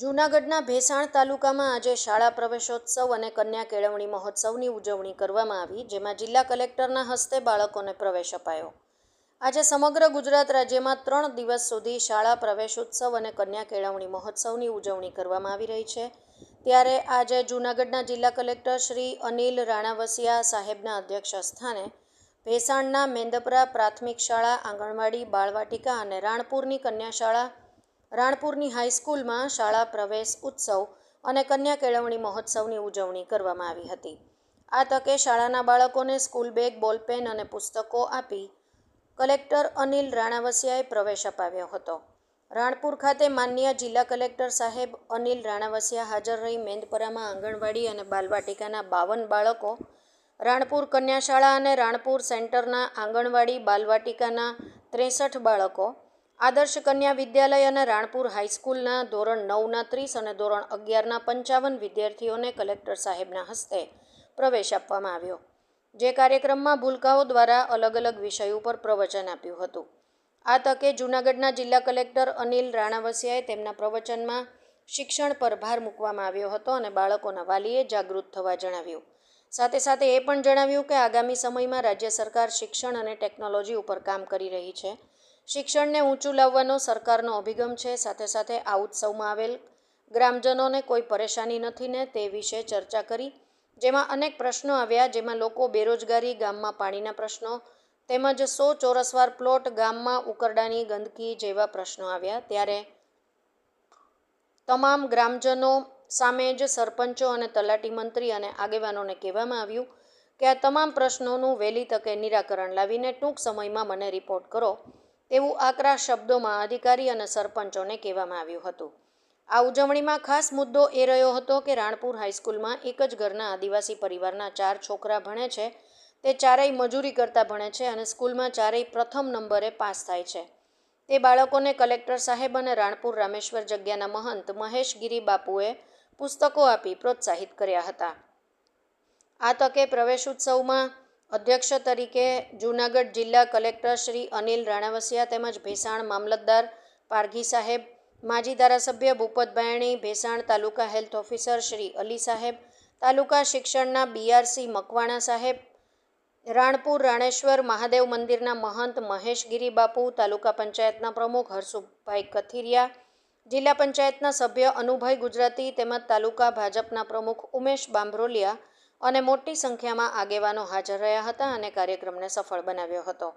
જૂનાગઢના ભેસાણ તાલુકામાં આજે શાળા પ્રવેશોત્સવ અને કન્યા કેળવણી મહોત્સવની ઉજવણી કરવામાં આવી, જેમાં જિલ્લા કલેક્ટરના હસ્તે બાળકોને પ્રવેશ અપાયો. આજે સમગ્ર ગુજરાત રાજ્યમાં ત્રણ દિવસ સુધી શાળા પ્રવેશોત્સવ અને કન્યા કેળવણી મહોત્સવની ઉજવણી કરવામાં આવી રહી છે. ત્યારે આજે જૂનાગઢના જિલ્લા કલેક્ટર શ્રી અનિલ રાણાવસિયા સાહેબના અધ્યક્ષ સ્થાને ભેસાણના મેંદપરા પ્રાથમિક શાળા, આંગણવાડી, બાળવાટિકા અને રાણપુરની કન્યા શાળા રાણપુરની હાઈસ્કૂલમાં શાળા પ્રવેશ ઉત્સવ અને કન્યા કેળવણી મહોત્સવની ઉજવણી કરવામાં આવી હતી. આ તકે શાળાના બાળકોને સ્કૂલ બેગ, બોલપેન અને પુસ્તકો આપી કલેક્ટર અનિલ રાણાવસિયાએ પ્રવેશ અપાવ્યો હતો. રાણપુર ખાતે માન્ય જિલ્લા કલેક્ટર સાહેબ અનિલ રાણાવસિયા હાજર રહી મેંદપરામાં આંગણવાડી અને બાલવાટિકાના બાવન બાળકો, રાણપુર કન્યાશાળા અને રાણપુર સેન્ટરના આંગણવાડી, બાલવાટિકાના ત્રેસઠ બાળકો આદર્શ કન્યા વિદ્યાલય અને રાણપુર હાઈસ્કૂલના ધોરણ નવના ત્રીસ અને ધોરણ અગિયારના પંચાવન વિદ્યાર્થીઓને કલેક્ટર સાહેબના હસ્તે પ્રવેશ આપવામાં આવ્યો, જે કાર્યક્રમમાં ભૂલકાઓ દ્વારા અલગ અલગ વિષય ઉપર પ્રવચન આપ્યું હતું. આ તકે જૂનાગઢના જિલ્લા કલેક્ટર અનિલ રાણાવસિયાએ તેમના પ્રવચનમાં શિક્ષણ પર ભાર મૂકવામાં આવ્યો હતો અને બાળકોના વાલીએ જાગૃત થવા જણાવ્યું. સાથે સાથે એ પણ જણાવ્યું કે આગામી સમયમાં રાજ્ય સરકાર શિક્ષણ અને ટેકનોલોજી ઉપર કામ કરી રહી છે શિક્ષણને ઊંચું લાવવાનો સરકારનો અભિગમ છે. સાથે સાથે આ ઉત્સવમાં આવેલ ગ્રામજનોને કોઈ પરેશાની નથી ને તે વિશે ચર્ચા કરી, જેમાં અનેક પ્રશ્નો આવ્યા, જેમાં લોકો બેરોજગારી, ગામમાં પાણીના પ્રશ્નો તેમજ સો ચોરસવાર પ્લોટ ગામમાં ઉકરડાની ગંદકી જેવા પ્રશ્નો આવ્યા. ત્યારે તમામ ગ્રામજનો સામે જ સરપંચો અને તલાટી મંત્રી અને આગેવાનોને કહેવામાં આવ્યું કે આ તમામ પ્રશ્નોનું વહેલી તકે નિરાકરણ લાવીને ટૂંક સમયમાં મને રિપોર્ટ કરો. તેવું આકરા શબ્દોમાં અધિકારી અને સરપંચોને કહેવામાં આવ્યું હતું. આ ઉજવણીમાં ખાસ મુદ્દો એ રહ્યો હતો કે રાણપુર હાઈસ્કૂલમાં એક જ ઘરના આદિવાસી પરિવારના ચાર છોકરા ભણે છે. તે ચારેય મજૂરી કરતા ભણે છે અને સ્કૂલમાં ચારેય પ્રથમ નંબરે પાસ થાય છે. તે બાળકોને કલેક્ટર સાહેબ અને રાણપુર રામેશ્વર જગ્યાના મહંત મહેશ ગિરી બાપુએ પુસ્તકો આપી પ્રોત્સાહિત કર્યા હતા. આ તકે પ્રવેશ ઉત્સવમાં અધ્યક્ષ તરીકે જૂનાગઢ જિલ્લા કલેક્ટર શ્રી અનિલ રાણાવસિયા તેમજ ભેસાણ મામલતદાર પારઘી સાહેબ, માજી ધારાસભ્ય ભૂપત ભેસાણ તાલુકા હેલ્થ ઓફિસર શ્રી અલી સાહેબ, તાલુકા શિક્ષણના બીઆરસી મકવાણા સાહેબ, રાણપુર રાણેશ્વર મહાદેવ મંદિરના મહંત મહેશગીરી બાપુ તાલુકા પંચાયતના પ્રમુખ હરસુભાઈ કથિરિયા, જિલ્લા પંચાયતના સભ્ય અનુભાઈ ગુજરાતી તેમજ તાલુકા ભાજપના પ્રમુખ ઉમેશ બાંભરોલિયા અને મોટી સંખ્યામાં આગેવાનો હાજર રહ્યા હતા અને કાર્યક્રમને સફળ બનાવ્યો હતો.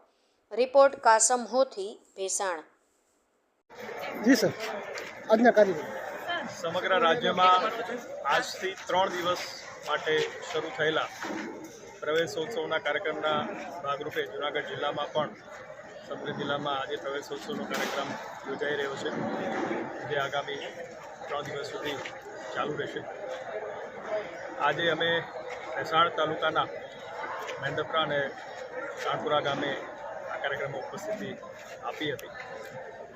રિપોર્ટ કાસમ હોથી ભેસાણ. જી સર. આજના કાર્યક્રમ. સમગ્ર રાજ્યમાં આજથી ત્રણ દિવસ માટે શરૂ થયેલા પ્રવેશોત્સવના કાર્યક્રમના ભાગરૂપે જૂનાગઢ જિલ્લામાં પણ સમગ્ર જિલ્લામાં આજે પ્રવેશોત્સવનો કાર્યક્રમ યોજાઈ રહ્યો છે જે આગામી ત્રણ દિવસ સુધી ચાલુ રહેશે. આજે અમે મહેસાણ તાલુકાના મેંદપરા અને રાણપુરા ગામે આ કાર્યક્રમમાં ઉપસ્થિતિ આપી હતી.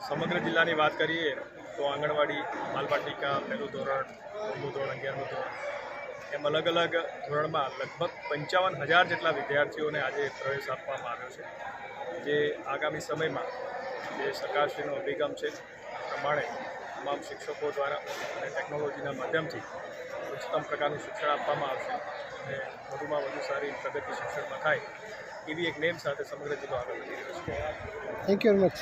સમગ્ર જિલ્લાની વાત કરીએ તો આંગણવાડી, બાલવાટિકા, પહેલું ધોરણ નવમું ધોરણ, અગિયારમું ધોરણ, એમ અલગ અલગ ધોરણમાં લગભગ પંચાવન હજાર જેટલા વિદ્યાર્થીઓને આજે પ્રવેશ આપવામાં આવ્યો છે. જે આગામી સમયમાં જે સરકારશ્રીનો અભિગમ છે પ્રમાણે તમામ શિક્ષકો દ્વારા અને ટેકનોલોજીના માધ્યમથી ઉચ્ચતમ પ્રકારનું શિક્ષણ આપવામાં આવશે અને વધુમાં વધુ સારી પ્રગતિ શિક્ષણમાં થાય એવી એક નેમ સાથે સમગ્ર જિલ્લો આગળ વધી રહ્યો છે. Thank you very much